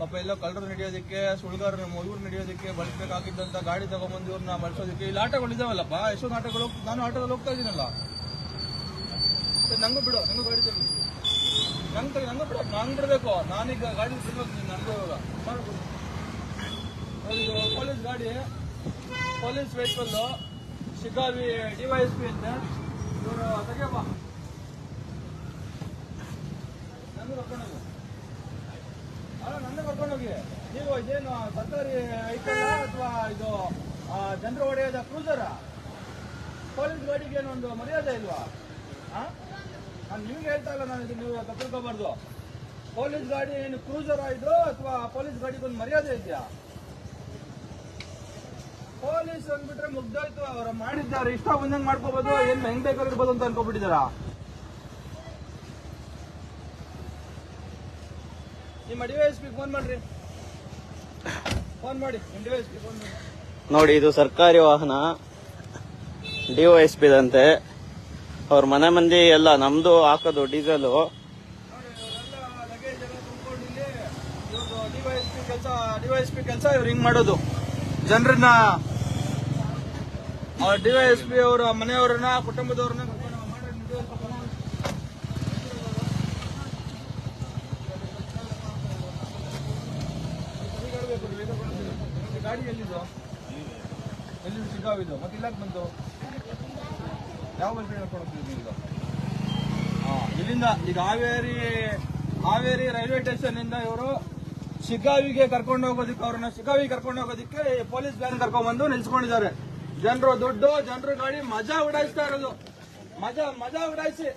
ಪಾಪ ಎಲ್ಲ ಕಳ್ಳರು ನಡೆಯೋದಕ್ಕೆ ಸುಳ್ಗಾರ ಇವ್ರು ನಡೆಯೋದಕ್ಕೆ ಬಳಸಬೇಕಾಗಿದ್ದಂತ ಗಾಡಿ ತಗೊಂಬಂದು ಇವ್ರನ್ನ ಬಳಸೋದಕ್ಕೆ ಇಲ್ಲಿ ಆಟೋಗಳು ಇದಾವಲ್ಲಪ್ಪ? ಎಷ್ಟೊಂದು ಆಟೋಗಳು ನಾನು ಆಟೋದಲ್ಲಿ ಹೋಗ್ತಾ ಇದೀನಲ್ಲ ನಂಗು ಬಿಡು, ನಂಗೂ ಗಾಡಿ ತಗೋ. ನಂಗೆ ನಂಗೂ ಬಿಡು. ನಂಗೆ ಬಿಡಬೇಕು. ನಾನೀಗ ಗಾಡಿ ಬಿಡ್ಬೇಕು ನೀನು ನನಗೂ ಪೊಲೀಸ್ ಗಾಡಿ. ಪೊಲೀಸ್ ವೆಹಿಕಲ್ ವೈ ಡಿವೈಎಸ್ ಪಿ ಅಂತ. ಇವರು ತೆಗಿಯಪ್ಪ. ಕರ್ಕೊಂಡೋಗು ಇದೇನು ಸರ್ಕಾರಿ ವೆಹಿಕಲ್ ಅಥವಾ ಇದು ಜನರು ಒಡೆಯದ ಕ್ರೂಸರ ಪೊಲೀಸ್ ಗಾಡಿಗೆ ಏನೊಂದು ಮರ್ಯಾದೆ ಇಲ್ವಾ? ನಾನು ನಿಮ್ಗೆ ಹೇಳ್ತಾ ಇಲ್ಲ, ನಾನು ಇದು ನೀವು ತಪ್ಪಿಸ್ಕೋಬಾರ್ದು. ಪೊಲೀಸ್ ಗಾಡಿ ಏನು ಕ್ರೂಸರ್ ಆಯ್ತು ಅಥವಾ ಪೊಲೀಸ್ ಗಾಡಿಗೆ ಒಂದು ಮರ್ಯಾದೆ ಇದೆಯಾ? ಪೊಲೀಸ್ ಅಂದ್ಬಿಟ್ರೆ ಮುಗ್ದಾಯ್ತು, ಅವ್ರು ಮಾಡಿದ್ದಾರೆ. ಇಷ್ಟ ಬಂದಂಗೆ ಮಾಡ್ಕೋಬಹುದು ಏನ್ ಹೆಂಗ್ ಬೇಕಾದ್ರೆ ಇರ್ಬೋದು ಅಂತ ಅನ್ಕೋಬಿಟ್ಟಿದಾರ ನಿಮ್ಮ ಡಿವೈಸ್ ಪಿ ಫೋನ್ ಮಾಡ್ರಿ ಫೋನ್ ಮಾಡಿ ನಿಮ್ಮ ಡಿವೈಸ್ ಪಿ ಫೋನ್ ಮಾಡಿ ನೋಡಿ, ಇದು ಸರ್ಕಾರಿ ವಾಹನ. ಡಿಒಎಸ್ ಪಿ ದಂತೆ. ಅವ್ರ ಮನೆ ಮಂದಿ ಎಲ್ಲ ನಮ್ದು ಹಾಕೋದು ಡೀಸೆಲ್. ಡಿವೈಎಸ್ಪಿ ಕೆಲಸ ಇವ್ರು ಹಿಂಗ್ ಮಾಡೋದು ಜನರನ್ನ ಡಿವೈಎಸ್ಪಿ ಅವರ ಮನೆಯವರನ್ನ, ಕುಟುಂಬದವ್ರನ್ನ ಕರ್ಕೊಂಡು ಮಾಡ್ರಿ, ನೀವು DYSP ಕರ್ಕೊಂಡು ಹೋಗಿ. ಸರಿ ಹೇಳ್ಬೇಕು, ನೀವು ಇದು ಕೊಡ್ತೀರಿ. ನಿಮ್ಗೆ ಗಾಡಿ ಎಲ್ಲಿದು ಎಲ್ಲಿ ಶಿಕಾವಿದು ಮತ್ತೆ ಇಲ್ಲಕ್ಕೆ ಬಂತು ಯಾವ ಬಸ್ ಹೋಗ್ತಿದ್ರಿ ಈಗ? ಇಲ್ಲಿಂದ ಈಗ ಹಾವೇರಿ ಹಾವೇರಿ ರೈಲ್ವೆ ಸ್ಟೇಷನ್ ಇಂದ ಇವರು ಶಿಕಾವಿಗೆ ಕರ್ಕೊಂಡು ಹೋಗೋದಕ್ಕೆ ಅವ್ರನ್ನ ಶಿಕಾವಿ ಕರ್ಕೊಂಡು ಹೋಗೋದಕ್ಕೆ ಪೊಲೀಸ್ ವ್ಯಾನ್ ಕರ್ಕೊಂಡ್ಬಂದು ನಿಲ್ಸ್ಕೊಂಡಿದ್ದಾರೆ. ಜನರು ದುಡ್ಡು, ಜನರು ಗಾಡಿ ಮಜಾ ಉಡಾಯಿಸ್ತಾ ಇರೋದು. ಮಜಾ ಮಜಾ ಉಡಾಯಿಸಿ.